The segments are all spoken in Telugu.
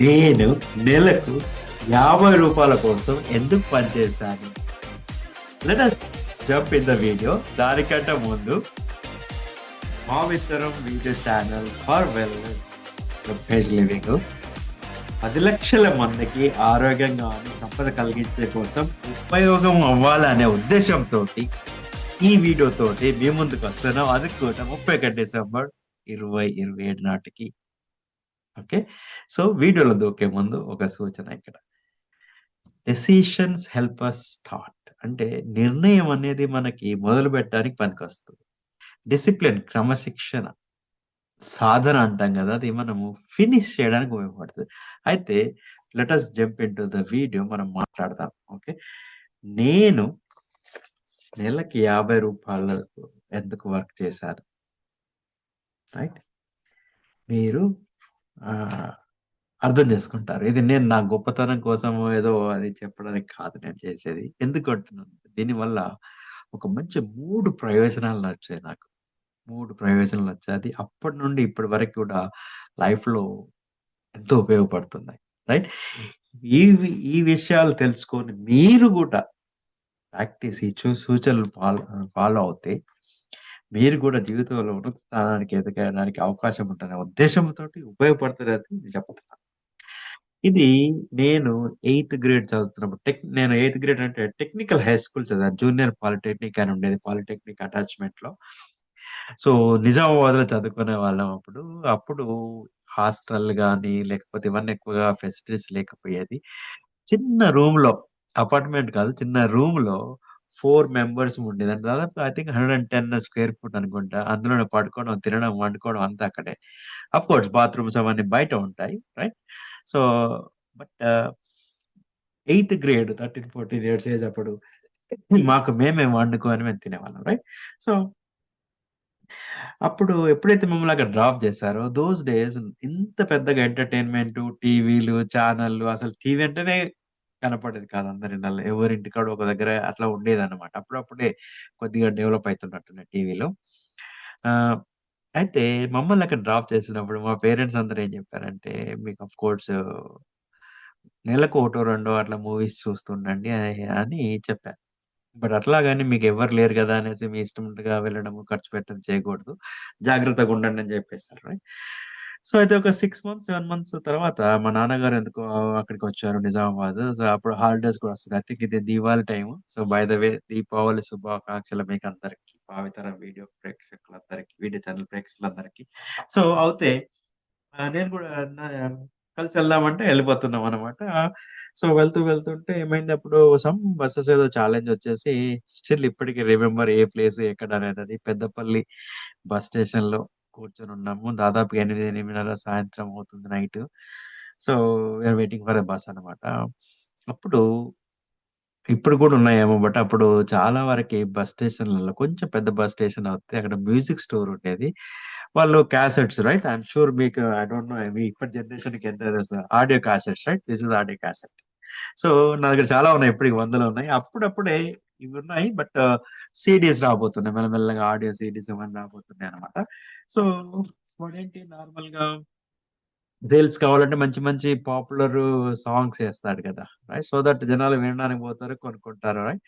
నేను నెలకు యాభై రూపాయల కోసం ఎందుకు పనిచేశాను? Let us jump in the video దానికంటే ముందు మా మిత్రం video channel for wellness page living పది లక్షల మందికి ఆరోగ్యంగా సంపద కలిగించే కోసం ఉపయోగం అవ్వాలనే ఉద్దేశంతో ఈ వీడియోతోటి మీ ముందుకు వస్తున్నాం. అది కూడా ముప్పై ఒకటి డిసెంబర్ ఇరవై ఇరవై ఏడు నాటికి. ఓకే సో వీడియోలో దూకే ముందు ఒక సూచన ఇక్కడ. డెసిషన్స్ హెల్ప్ అస్ స్టార్ట్ అంటే నిర్ణయం అనేది మనకి మొదలు పెట్టడానికి పనికొస్తుంది. డిసిప్లిన్ క్రమశిక్షణ సాధన అంటాం కదా అది మనము ఫినిష్ చేయడానికి ఉపయోగపడుతుంది. అయితే let us jump in to the video మనం మాట్లాడదాం. ఓకే నేను నెలకి యాభై రూపాయలు ఎందుకు వర్క్ చేశాను? రైట్ మీరు అర్థం చేసుకుంటారు. ఇది నేను నా గొప్పతనం కోసం ఏదో అది చెప్పడానికి కాదు నేను చేసేది. ఎందుకు అంటున్నాను దీనివల్ల ఒక మంచి మూడు ప్రయోజనాలు వచ్చాయి నాకు. మూడు ప్రయోజనాలు వచ్చాయి అది అప్పటి నుండి ఇప్పటి వరకు కూడా లైఫ్లో ఎంతో ఉపయోగపడుతున్నాయి. రైట్? ఈ వి- ఈ విషయాలు తెలుసుకొని మీరు కూడా ప్రాక్టీస్ ఈ చూ సూచనలు ఫాలో ఫాలో అవుతే మీరు కూడా జీవితంలో ఉన్నతానికి ఎదగడానికి అవకాశం ఉంటుందనే ఉద్దేశంతో ఉపయోగపడుతుంది నేను చెప్తున్నాను. ఇది నేను ఎయిత్ గ్రేడ్ చదువుతున్నప్పుడు టెక్ నేను ఎయిత్ గ్రేడ్ అంటే టెక్నికల్ హై స్కూల్ చదివాను. జూనియర్ పాలిటెక్నిక్ అని ఉండేది పాలిటెక్నిక్ అటాచ్మెంట్లో సో నిజామాబాద్లో చదువుకునే వాళ్ళం అప్పుడు. అప్పుడు హాస్టల్ కానీ లేకపోతే ఇవన్నీ ఎక్కువగా ఫెసిలిటీస్ లేకపోయేది. చిన్న రూమ్లో అపార్ట్మెంట్ కాదు చిన్న రూమ్లో ఫోర్ మెంబర్స్ ఉండేది అంటే దాదాపు I think hundred and ten square foot అనుకుంటా. అందులోనే పడుకోవడం తినడం వండుకోవడం అంతా అక్కడే. అఫ్ కోర్స్ బాత్రూమ్స్ అవన్నీ బయట ఉంటాయి right so but eighth grade thirteen fourteen years age అప్పుడు మాకు మేమే వండుకొని మేము తినేవాళ్ళం రైట్ సో అప్పుడు ఎప్పుడైతే మమ్మల్ని అక్కడ డ్రాప్ చేశారో దోస్ డేస్ ఇంత పెద్దగా ఎంటర్టైన్మెంట్ టీవీలు ఛానళ్ళు అసలు టీవీ అంటేనే కనపడేది కాదు అందరి ఇళ్ళల్లో ఎవరింటికాడ ఒక దగ్గర అట్లా ఉండేది అనమాట అప్పుడప్పుడే కొద్దిగా డెవలప్ అవుతున్నట్టున్నాయి టీవీలో. అయితే మమ్మల్ని అక్కడ డ్రాప్ చేసినప్పుడు మా పేరెంట్స్ అందరూ ఏం చెప్పారంటే మీకు ఆఫ్ కోర్స్ నెలకు ఒకటో రెండో అట్లా మూవీస్ చూస్తుండండి అని చెప్పారు. బట్ అట్లా కానీ మీకు ఎవరు లేరు కదా అనేసి మీ ఇష్టంగా వెళ్ళడము ఖర్చు పెట్టడం చేయకూడదు. జాగ్రత్తగా ఉండండి అని చెప్పేశారు? సో అయితే ఒక సిక్స్ మంత్స్ సెవెన్ మంత్స్ తర్వాత మా నాన్నగారు ఎందుకో అక్కడికి వచ్చారు నిజామాబాద్. సో అప్పుడు హాలిడేస్ కూడా వస్తుంది. ఐ థింక్ ఇది Deepavali time so by the way Deepavali శుభాకాంక్షలు మీకు అందరికి భావితర వీడియో ప్రేక్షకులందరికి వీడియో ఛానల్ ప్రేక్షకులందరికి. సో అయితే నేను కూడా కలిసి వెళ్దామంటే వెళ్ళిపోతున్నాం అనమాట సో వెళ్తూ వెళ్తుంటే ఏమైంది అప్పుడు సమ్ బస్సెస్ ఏదో ఛాలెంజ్ వచ్చేసి స్టిల్ ఇప్పటికీ రిమెంబర్ ఏ ప్లేస్ ఎక్కడ అనేది పెద్దపల్లి బస్ స్టేషన్లో కూర్చొని ఉన్నాము. దాదాపు ఎనిమిది ఎనిమిదిన్నర సాయంత్రం అవుతుంది night. So we are waiting for a bus అనమాట అప్పుడు ఇప్పుడు కూడా ఉన్నాయేమో బట్ అప్పుడు చాలా వరకు బస్ స్టేషన్లలో కొంచెం పెద్ద బస్ స్టేషన్ అవుతే అక్కడ మ్యూజిక్ స్టోర్ ఉండేది. వాళ్ళు క్యాసెట్స్ రైట్ ఐఎమ్ షూర్ మీకు ఐ డోంట్ నో మీ ఇప్పటి జనరేషన్కి ఎంత audio cassettes right this is audio cassette. So నా దగ్గర చాలా ఉన్నాయి ఇప్పటికి వందలు ఉన్నాయి. అప్పుడప్పుడే ఇవి ఉన్నాయి. బట్ సిడీస్ రాబోతున్నాయి. మెల్లమెల్లగా ఆడియో సిడీస్ ఇవన్నీ రాబోతున్నాయి అనమాట సో వాడేంటి నార్మల్గా రీల్స్ కావాలంటే మంచి మంచి పాపులర్ సాంగ్స్ వేస్తాడు కదా రైట్? సో దట్ జనాలు వినడానికి పోతారు కొనుక్కుంటారు రైట్?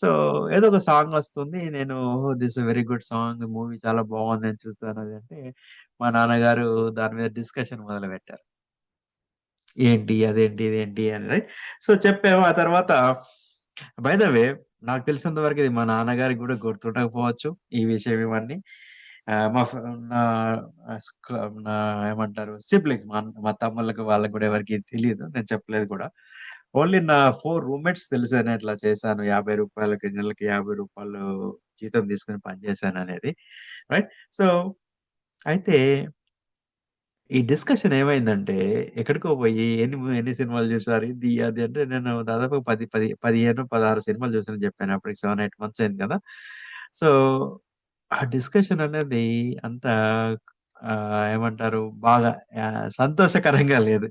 సో ఏదో ఒక సాంగ్ వస్తుంది. నేను this very good song. Movie చాలా బాగుంది అని చూస్తాను. అది అంటే మా నాన్నగారు దాని మీద డిస్కషన్ మొదలు పెట్టారు ఏంటి అదేంటి ఇదేంటి అని రైట్? సో చెప్పాము. ఆ తర్వాత బై ద వే నాకు తెలిసినంత వరకు ఇది మా నాన్నగారికి కూడా గుర్తుండకపోవచ్చు ఈ విషయం ఇవన్నీ. మా నా ఏమంటారు సిబ్లింగ్స్ మా మా తమ్ముళ్ళకి వాళ్ళకి కూడా ఎవరికి తెలియదు నేను చెప్పలేదు కూడా. ఓన్లీ నా ఫోర్ రూమ్మేట్స్ తెలిసాను ఇట్లా చేశాను యాభై రూపాయలకి నెలకి యాభై రూపాయలు జీతం తీసుకుని పనిచేశాను అనేది. రైట్? సో అయితే ఈ డిస్కషన్ ఏమైందంటే ఎక్కడికో పోయి ఎన్ని ఎన్ని సినిమాలు చూసారు ఇది అది అంటే నేను దాదాపు పది పది పదిహేను పదహారు సినిమాలు చూసానని చెప్పాను. అప్పటికి సెవెన్ ఎయిట్ మంత్స్ అయింది కదా. సో ఆ డిస్కషన్ అనేది అంత ఆ, ఏమంటారు బాగా ఆ, సంతోషకరంగా లేదు.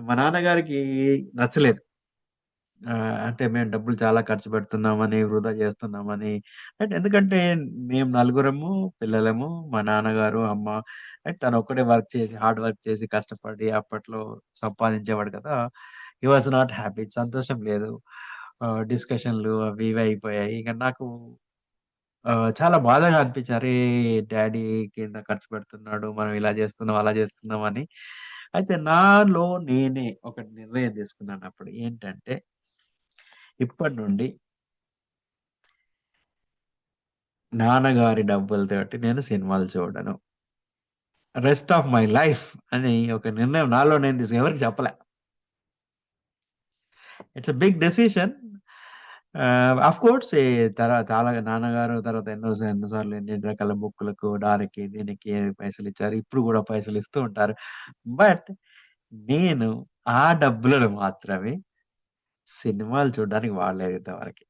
మా నాన్నగారికి నచ్చలేదు. అంటే మేము డబ్బులు చాలా ఖర్చు పెడుతున్నామని, వృధా చేస్తున్నామని అంటే ఎందుకంటే మేము నలుగురము పిల్లలము. మా నాన్నగారు, అమ్మ అండ్ తనొక్కడే వర్క్ చేసి, హార్డ్ వర్క్ చేసి, కష్టపడి అప్పట్లో సంపాదించేవాడు కదా! He was not happy. సంతోషం లేదు. ఆహ్, డిస్కషన్‌లు అవి ఇవి అయిపోయాయి. ఇక నాకు ఆహ్, చాలా బాధగా అనిపించి అరే! డ్యాడీ కింద ఖర్చు పెడుతున్నాడు. మనం ఇలా చేస్తున్నాం, అలా చేస్తున్నాం అని. అయితే నాలో నేనే ఒక నిర్ణయం తీసుకున్నాను అప్పుడు. ఏంటంటే ఇప్పటి నుండి నాన్నగారి డబ్బులతోటి నేను సినిమాలు చూడను. రెస్ట్ ఆఫ్ మై లైఫ్ అని ఒక నిర్ణయం నాలో నేను తీసుకు ఎవరికి చెప్పలే. It's a big decision. Of course తర్వాత చాలా నాన్నగారు తర్వాత ఎన్నో ఎన్నోసార్లు ఎన్నో సార్లు ఎన్ని రకాల బుక్కులకు, దానికి, దీనికి పైసలు ఇచ్చారు ఇప్పుడు కూడా పైసలు ఇస్తూ ఉంటారు. బట్ నేను ఆ డబ్బులను మాత్రమే సినిమాలు చూడడానికి వాడలేదు ఇంతవరకి.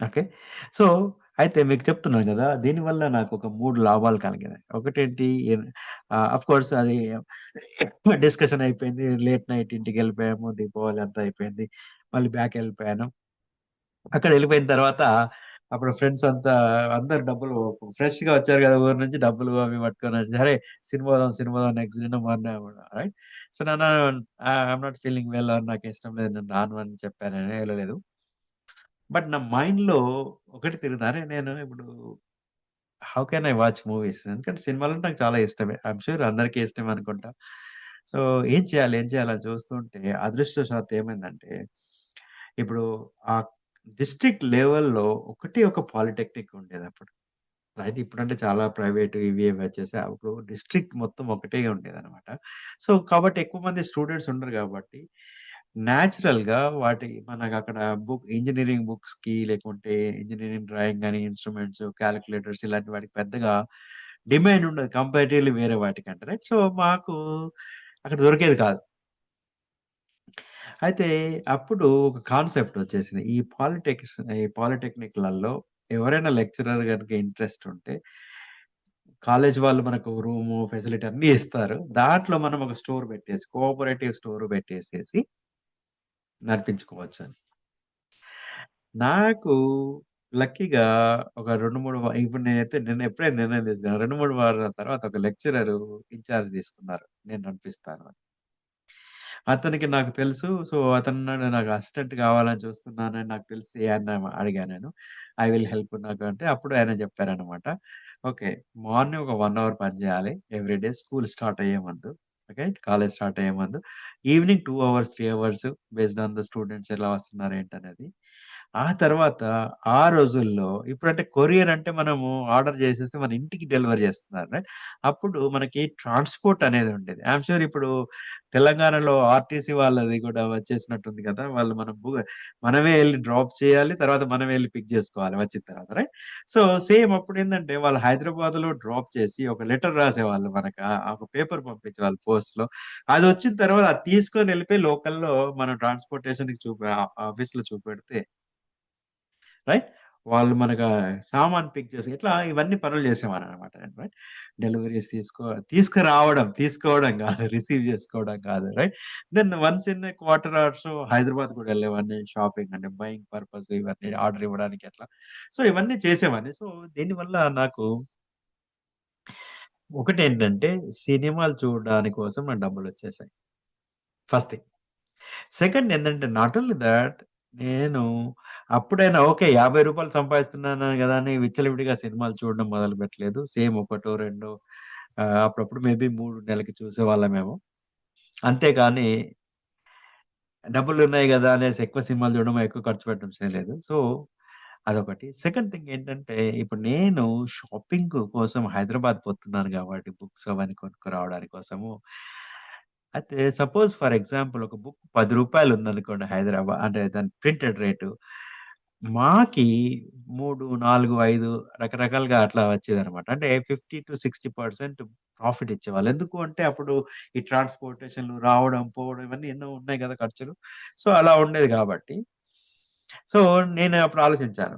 ఓకే. సో, అయితే మీకు చెప్తున్నాను గదా! దీనివల్ల నాకొక 3 లాభాలు కలిగినాయి. ఒకటేంటి ఎన్ ఆహ్, ఆఫ్‌కోర్స్ అది డిస్కషన్ అయిపోయింది. Late night ఇంటికెళ్ళిపోయాము. దీపావళి అంతా అయిపోయింది. మళ్ళీ బ్యాక్ ఎళ్ళిపోయాను. అక్కడ వెళ్ళిపోయిన తర్వాత అప్పుడు ఫ్రెండ్స్ అంతా అందరూ డబ్బులు ఫ్రెష్‌గా వచ్చారు కదా ఊరి నుంచి డబ్బులు అవి పట్టుకొని సరే సినిమా పోదాం, cinema next day morning" right. So, నేను ఐఎమ్ నాట్ ఫీలింగ్ వెల్ నాకు ఇష్టం లేదు. నేను రాను అని చెప్పాను. నేను వెళ్ళలేదు బట్ నా మైండ్‌లో ఒకటి తిరుగుతానే నేను ఇప్పుడు how can I watch movies? ఎందుకంటే సినిమాలు నాకు చాలా ఇష్టమే. ఐ షూర్ అందరికీ ఇష్టమే అనుకుంటా. సో, ఏం చేయాలి? ఏం చేయాలి? అని చూస్తుంటే అదృష్టవశాత్తు ఏమైందంటే, ఇప్పుడు ఆ డిస్ట్రిక్ట్ లెవెల్‌లో ఒకటి ఒక పాలిటెక్నిక్ ఉండేది అప్పుడు అయితే ఇప్పుడంటే చాలా ప్రైవేట్ ఇవి ఇవి వచ్చేసాయి. అప్పుడు డిస్ట్రిక్ట్ మొత్తం ఒకటే ఉండేది అనమాట సో, కాబట్టి ఎక్కువ మంది స్టూడెంట్స్ ఉండరు కాబట్టి నేచురల్‌గా వాటి మనకు అక్కడ బుక్ ఇంజనీరింగ్ బుక్స్‌కి లేకుంటే ఇంజనీరింగ్ డ్రాయింగ్ కానీ ఇన్‌స్ట్రుమెంట్స్, క్యాలిక్యులేటర్స్ ఇలాంటి వాటికి పెద్దగా డిమాండ్ ఉండదు. కంపారిటివ్‌లీ వేరే వాటికంటే రైట్. సో, మాకు అక్కడ దొరికేది కాదు. అయితే అప్పుడు ఒక కాన్సెప్ట్ వచ్చేసింది. ఈ పాలిటెక్స్ ఈ పాలిటెక్నిక్‌లలో ఎవరైనా లెక్చరర్ గనుక ఇంట్రెస్ట్ ఉంటే, కాలేజ్ వాళ్ళు మనకు రూము, ఫెసిలిటీ అన్నీ ఇస్తారు. దాంట్లో మనం ఒక స్టోర్ పెట్టేసి, కోఆపరేటివ్ స్టోర్ పెట్టేసేసి నడిపించుకోవచ్చని. నాకు లక్కీగా ఒక 2, 3 వ ఇప్పుడు నేనైతే నేను ఎప్పుడైతే నిర్ణయం తీసుకున్నాను. 2, 3 వారాల తర్వాత ఒక లెక్చరరు ఇన్‌చార్జ్ తీసుకున్నారు. నేను నడిపిస్తాను అని. అతనికి నాకు తెలుసు. సో, అతను నాకు అసిస్టెంట్ కావాలని చూస్తున్నానని నాకు తెలిసి ఆయన అడిగా నేను. ఐ విల్ హెల్ప్ నాకు అంటే అప్పుడు ఆయన చెప్పారనమాట. ఓకే. మార్నింగ్ ఒక వన్ అవర్ పని చేయాలి. ఎవ్రీ డే స్కూల్ స్టార్ట్ అయ్యే ముందు. ఓకే. కాలేజ్ స్టార్ట్ అయ్యే ముందు. Evening two hours, three hours based on the students ఎలా వస్తున్నారు ఏంటనేది. ఆ తర్వాత ఆ రోజుల్లో ఇప్పుడంటే కొరియర్ అంటే మనము ఆర్డర్ చేసేస్తే మన ఇంటికి డెలివరీ చేస్తున్నారు రైట్. అప్పుడు మనకి ట్రాన్స్‌పోర్ట్ అనేది ఉండేది. ఐఎమ్ షూర్ ఇప్పుడు తెలంగాణలో ఆర్‌టీసీ వాళ్ళది కూడా వచ్చేసినట్టుంది కదా! వాళ్ళు మనం మనమే వెళ్ళి డ్రాప్ చేయాలి. తర్వాత మనమే వెళ్ళి పిక్ చేసుకోవాలి వచ్చిన తర్వాత రైట్. సో, సేమ్ అప్పుడు ఏంటంటే వాళ్ళు హైదరాబాద్‌లో డ్రాప్ చేసి ఒక లెటర్ రాసేవాళ్ళు మనకు. ఒక పేపర్ పంపించేవాళ్ళు పోస్ట్‌లో. వచ్చిన తర్వాత అది తీసుకొని వెళ్ళిపోయి లోకల్‌లో మనం ట్రాన్స్‌పోర్టేషన్‌కి చూపి ఆఫీస్లో చూపెడితే రైట్. వాళ్ళు మనకు సామాన్ పిక్ చేసి ఇట్లా ఇవన్నీ పనులు చేసేవారు అనమాట రైట్. డెలివరీస్ తీసుకో తీసుకురావడం, తీసుకోవడం కాదు. రిసీవ్ చేసుకోవడం కాదు right. Then once in a quarter hours Hyderabad కూడా వెళ్ళేవాడిని షాపింగ్ అంటే బయింగ్ పర్పస్ ఇవన్నీ ఆర్డర్ ఇవ్వడానికి అట్లా. సో, ఇవన్నీ చేసేవాడిని. సో, దీనివల్ల నాకు ఒకటి ఏంటంటే సినిమాలు చూడడానికి కోసం నా డబ్బులు వచ్చేసాయి ఫస్ట్ థింగ్. సెకండ్ ఏంటంటే నాట్ ఓన్లీ దాట్ నేను అప్పుడైనా ఓకే. రూ. 50 సంపాదిస్తున్నాను గదా! అని విచ్చలవిడిగా సినిమాలు చూడడం మొదలుపెట్టలేదు. సేమ్ ఒకటో, రెండో ఆహ్, అప్పుడప్పుడు మేబీ 3 నెలలకి చూసేవాళ్ళమేమో. అంతేగాని డబ్బులున్నాయి గదా! అనేసి ఎక్కువ సినిమాలు చూడడం, ఎక్కువ ఖర్చు పెట్టడం చేయలేదు. సో, అదొకటి. సెకండ్ థింగ్ ఏంటంటే ఇప్పుడు నేను షాపింగ్ కోసం హైదరాబాద్ పోతున్నాను గాబట్టి బుక్స్ అవన్నీ కొనుక్కరావడానికి కోసము అయితే సపోజ్ ఫర్ ఎగ్జాంపుల్ ఒక బుక్ పది రూపాయలు ఉందనుకోండి హైదరాబాద్ అంటే దాని ప్రింటెడ్ రేటు. మాకి 3, 4, 5 రకరకాలుగా అట్లా వచ్చేదనమాట. అంటే 50-60% ప్రాఫిట్ ఇచ్చేవాళ్ళు. ఎందుకు అంటే అప్పుడు ఈ ట్రాన్స్‌పోర్టేషన్‌లు రావడం, పోవడం ఇవన్నీ ఎన్నో ఉన్నాయి కదా ఖర్చులు. సో, అలా ఉండేది కాబట్టి సో, నేను అప్పుడు ఆలోచించాను.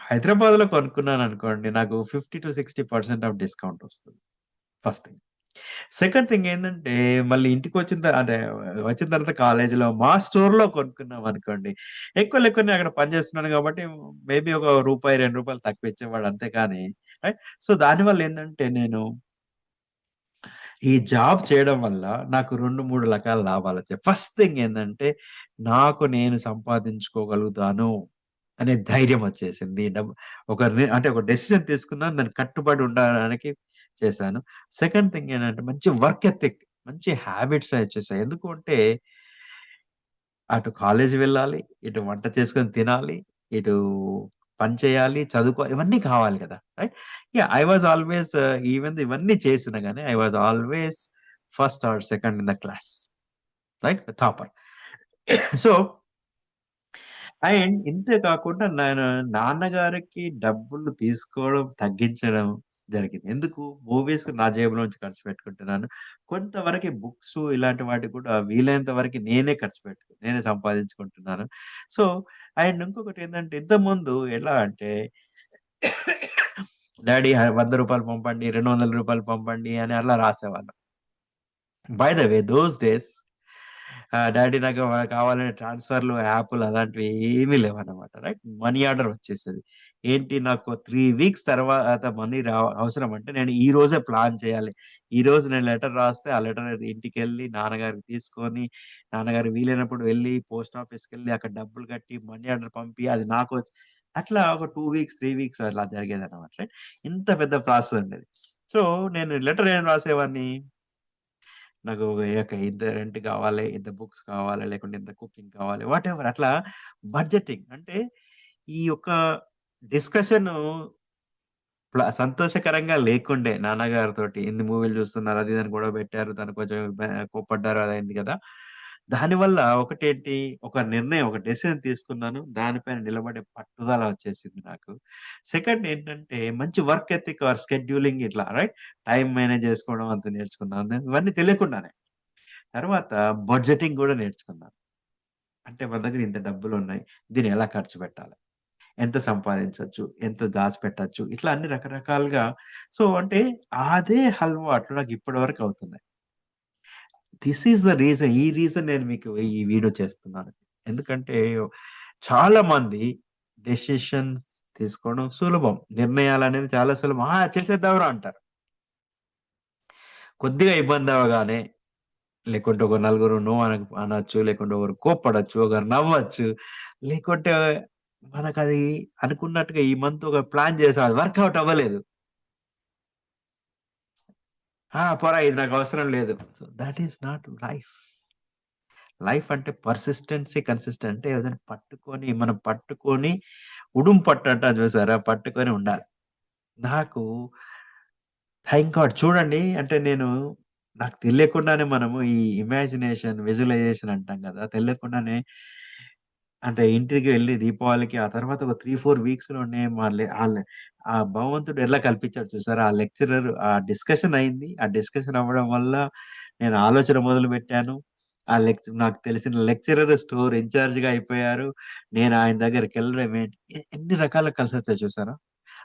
హైదరాబాద్‌లో కొనుక్కున్నాను అనుకోండి నాకు 50-60% ఆఫ్ డిస్కౌంట్ వస్తుంది. First thing. సెకండ్ థింగ్ ఏంటంటే మళ్ళీ ఇంటికొచ్చిన త అంటే వచ్చిన తర్వాత కాలేజీలో మా స్టోర్‌లో కొనుక్కున్నాం అనుకోండి ఎక్కువ లెక్కువనే అక్కడ పనిచేస్తున్నాను కాబట్టి మేబీ ఒక రూపాయి, రూ. 2 తక్కువిచ్చేవాడు అంతే కానీ రైట్. సో, దానివల్ల ఏందంటే నేను ఈ జాబ్ చేయడం వల్ల నాకు 2, 3 రకాల లాభాలొచ్చాయి. ఫస్ట్ థింగ్ ఏందంటే, నాకు నేను సంపాదించుకోగలుగుతాను అనే ధైర్యం వచ్చేసింది. డబ్ ఒక అంటే ఒక డెసిషన్ తీసుకున్నాను దానికి కట్టుబడి ఉండడానికి చేశాను. సెకండ్ థింగ్ ఏంటంటే మంచి వర్క్ ఎథిక్ మంచి హ్యాబిట్స్ చేశాను ఎందుకు అంటే అటు కాలేజ్ వెళ్ళాలి, ఇటు వంట చేసుకొని తినాలి, ఇటు పని చేయాలి, చదువుకోవాలి ఇవన్నీ కావాలి కదా! Right. Yeah I was always even ఇవన్నీ చేసినా కానీ I was always first or second in the class. Right. Topper. So and ఇంతే కాకుండా నేను నాన్నగారికి డబ్బులు తీసుకోవడం తగ్గించడం జరిగింది. ఎందుకు? మూవీస్ నా జేబులో నుంచి ఖర్చు పెట్టుకుంటున్నాను. కొంతవరకు బుక్స్ ఇలాంటి వాటికి కూడా వీలైనంత వరకు నేనే ఖర్చు పెట్టు నేనే సంపాదించుకుంటున్నాను. సో, అండ్ ఏంటంటే ఇంతకుముందు ఎలా అంటే డాడీ వంద రూపాయలు పంపండి రెండు వందల రూపాయలు పంపండి అని అలా రాసేవాళ్ళం. By the way those days daddy నాకు కావాలనే కావాలని ట్రాన్స్‌ఫర్‌లు, యాప్‌లు అలాంటివి ఏమీ లేవన్నమాట. రైట్. మనీ ఆర్డర్ వచ్చేసేది. ఏంటి నాకు త్రీ వీక్స్ తర్వాత మనీ రా అవసరం అంటే నేను ఈ రోజే ప్లాన్ చేయాలి. ఈరోజు నేను లెటర్ రాస్తే ఆ లెటర్ ఇంటికెళ్ళి నాన్నగారికి తీసుకొని, నాన్నగారు వీలైనప్పుడు వెళ్ళి పోస్ట్ ఆఫీస్కి వెళ్ళి అక్కడ డబ్బులు కట్టి మనీ ఆర్డర్ పంపి అది నాకు అట్లా ఒక టూ వీక్స్, త్రీ వీక్స్ అట్లా జరిగేదన్నమాట. రైట్. ఇంత పెద్ద ప్రాసెస్ ఉండేది. సో, నేను లెటర్ ఏం రాసేవాడిని నాకు ఒక ఇంత రెంట్ కావాలి, ఇంత బుక్స్ కావాలి, లేకుంటే ఇంత కుకింగ్ కావాలి. వాట్ ఎవర్ అట్లా బడ్జెటింగ్ అంటే ఈ యొక్క డిస్కషను సంతోషకరంగా లేకుండే నాన్నగారితో ఎన్ని మూవీలు చూస్తున్నారు అది దాన్ని కూడా పెట్టారు. తను కొంచెం కోప్పడ్డారు అదైంది కదా! దానివల్ల ఒకటేంటి ఒక నిర్ణయం, ఒక డెసిషన్ తీసుకున్నాను. దానిపైన నిలబడే పట్టుదల వచ్చేసింది నాకు. సెకండ్ ఏంటంటే మంచి వర్క్ ఎథిక్ ఆర్ స్కెడ్యూలింగ్ ఇట్లా రైట్. టైం మేనేజ్ చేసుకోవడం అంత నేర్చుకున్నాను. ఇవన్నీ తెలియకుండానే. తర్వాత బడ్జెటింగ్ కూడా నేర్చుకున్నాను. అంటే మన దగ్గర ఇంత డబ్బులున్నాయి. దీన్ని ఎలా ఖర్చు పెట్టాలి? ఎంత సంపాదించవచ్చు ఎంత దాచిపెట్టచ్చు ఇట్లా అన్ని రకరకాలుగా సో, అంటే అదే అలవాట్లు నాకు ఇప్పటి వరకు అవుతున్నాయి. This is the reason. ఈ రీజన్ నేను మీకు ఈ వీడియో చేస్తున్నాను. ఎందుకంటే చాలా మంది డెసిషన్స్ తీసుకోవడం సులభం. నిర్ణయాలు అనేది చాలా సులభం. ఆ! చేసేద్దాంరా అంటారు. కొద్దిగా ఇబ్బంది అవ్వగానే లేకుంటే ఒక నలుగురు నో అన అనొచ్చు. లేకుంటే ఒకరు కోప్పడొచ్చు. ఒకరు నవ్వచ్చు. లేకుంటే మనకది అనుకున్నట్టుగా ఈ మంత్ ఒక ప్లాన్ చేసాం. అది వర్కౌట్ అవ్వలేదు. ఆ! పోరా ఇది నాకు అవసరం లేదు. So, that is not life. Life అంటే పర్సిస్టెన్సీ, కన్సిస్టెంట్ అంటే ఏదైనా పట్టుకొని మనం పట్టుకొని ఉడుం పట్టు చూసారా? పట్టుకొని ఉండాలి. నాకు థ్యాంక్ గాడ్ చూడండి అంటే నేను నాకు తెలియకుండానే మనము ఈ ఇమాజినేషన్, విజువలైజేషన్ అంటాం కదా! తెలియకుండానే అంటే ఇంటికి వెళ్ళి దీపావళికి ఆ తర్వాత ఒక 3, 4 వీక్స్‌లోనే మళ్ళీ లె ఆ భగవంతుడు ఎలా కల్పించాడు చూసారా? ఆ లెక్చరర్ ఆ డిస్కషన్ అయింది. ఆ డిస్కషన్ అవ్వడం వల్ల నేను ఆలోచన మొదలుపెట్టాను. ఆ లెక్చ్ నాకు తెలిసిన లెక్చరర్ స్టోర్ ఇన్‌చార్జ్‌గా అయిపోయారు. నేను ఆయన దగ్గరికెళ్ళడం ఏంటి ఎ ఎన్ని రకాల కలిసొచ్చాయి చూసారా?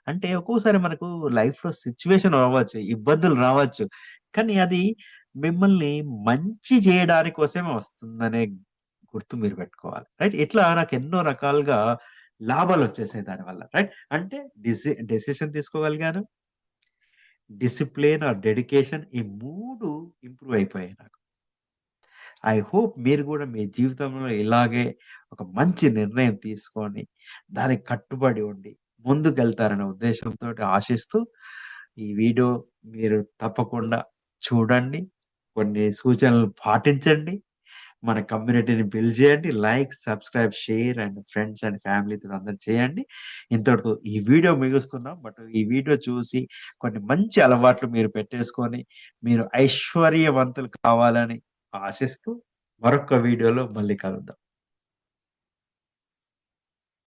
అంటే ఒక్కోసారి మనకు లైఫ్‌లో సిట్యుయేషన్ అవ్వచ్చు. ఇబ్బందులు రావచ్చు. కానీ అది మిమ్మల్ని మంచి చేయడానికి కోసమే వస్తుందనే గుర్తు మీరు పెట్టుకోవాలి. రైట్. ఇట్లా నాకు ఎన్నో రకాలుగా లాభాలు వచ్చేసాయి దానివల్ల. రైట్. అంటే డిసి డెసిషన్ తీసుకోగలిగాను. డిసిప్లిన్ ఆర్ డెడికేషన్ ఈ మూడు ఇంప్రూవ్ అయిపోయాయి నాకు. ఐ హోప్ మీరు కూడా మీ జీవితంలో ఇలాగే ఒక మంచి నిర్ణయం తీసుకొని, దానికి కట్టుబడి ఉండి ముందుకెళ్తారనే ఉద్దేశంతో ఆశిస్తూ, ఈ వీడియో మీరు తప్పకుండా చూడండి. కొన్ని సూచనలు పాటించండి. మన కమ్యూనిటీని బిల్డ్ చేయండి. Like, subscribe, share and friends and ఫ్యామిలీతో అందరు చేయండి. ఇంతటితో ఈ వీడియో మిగుస్తున్నాం బట్ ఈ వీడియో చూసి కొన్ని మంచి అలవాట్లు మీరు పెట్టేసుకొని, మీరు ఐశ్వర్యవంతులు కావాలని ఆశిస్తూ మరొక వీడియోలో మళ్ళీ కలుద్దాం.